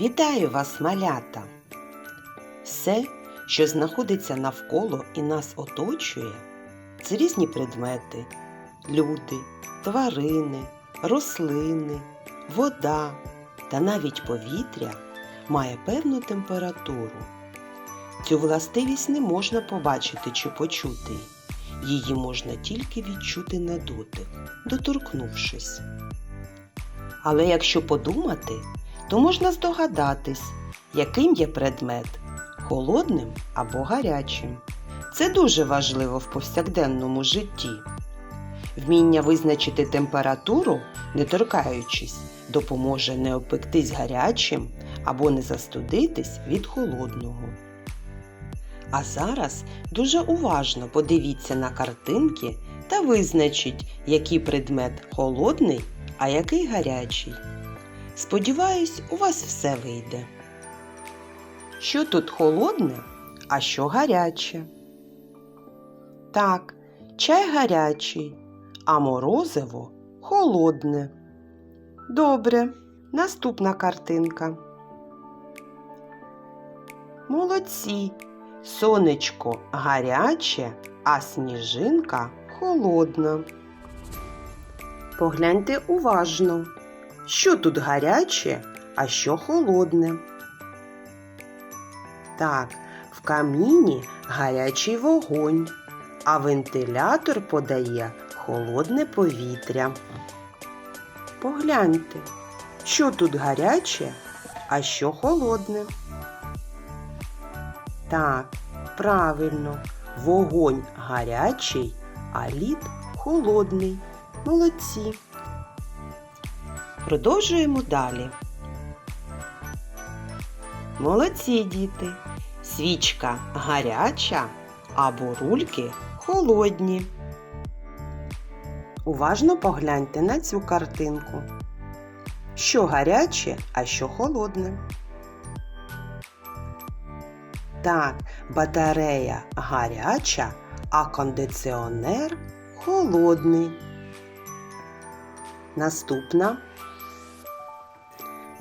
Вітаю вас, малята! Все, що знаходиться навколо і нас оточує, це різні предмети, люди, тварини, рослини, вода та навіть повітря має певну температуру. Цю властивість не можна побачити чи почути. Її можна тільки відчути на дотик, доторкнувшись. Але якщо подумати, то можна здогадатись, яким є предмет холодним або гарячим. Це дуже важливо в повсякденному житті. Вміння визначити температуру, не торкаючись, допоможе не опектись гарячим або не застудитись від холодного. А зараз дуже уважно подивіться на картинки та визначіть, який предмет холодний, а який гарячий. Сподіваюсь, у вас все вийде. Що тут холодне, а що гаряче? Так, чай гарячий, а морозиво холодне. Добре, наступна картинка. Молодці. Сонечко гаряче, а сніжинка холодна. Погляньте уважно, що тут гаряче, а що холодне. Так, в каміні гарячий вогонь, а вентилятор подає холодне повітря. Погляньте, що тут гаряче, а що холодне. Так, правильно, вогонь гарячий, а лід холодний. Молодці. Продовжуємо далі. Молодці діти. Свічка гаряча, а бурульки холодні. Уважно погляньте на цю картинку. Що гаряче, а що холодне. Так, батарея гаряча, а кондиціонер холодний. Наступна.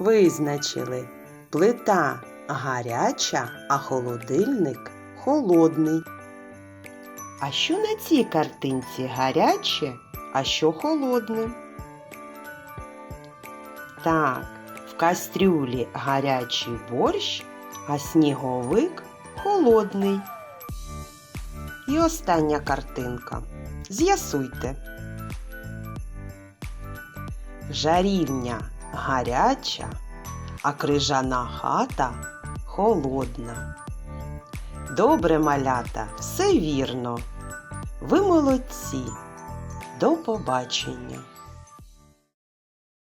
Визначили плита гаряча, а холодильник холодний. А що на цій картинці гаряче, а що холодне? Так, в кастрюлі гарячий борщ, а сніговик холодний. І остання картинка. З'ясуйте. Жарівня гаряча, а крижана хата холодна. Добре, малята, все вірно. Ви молодці. До побачення.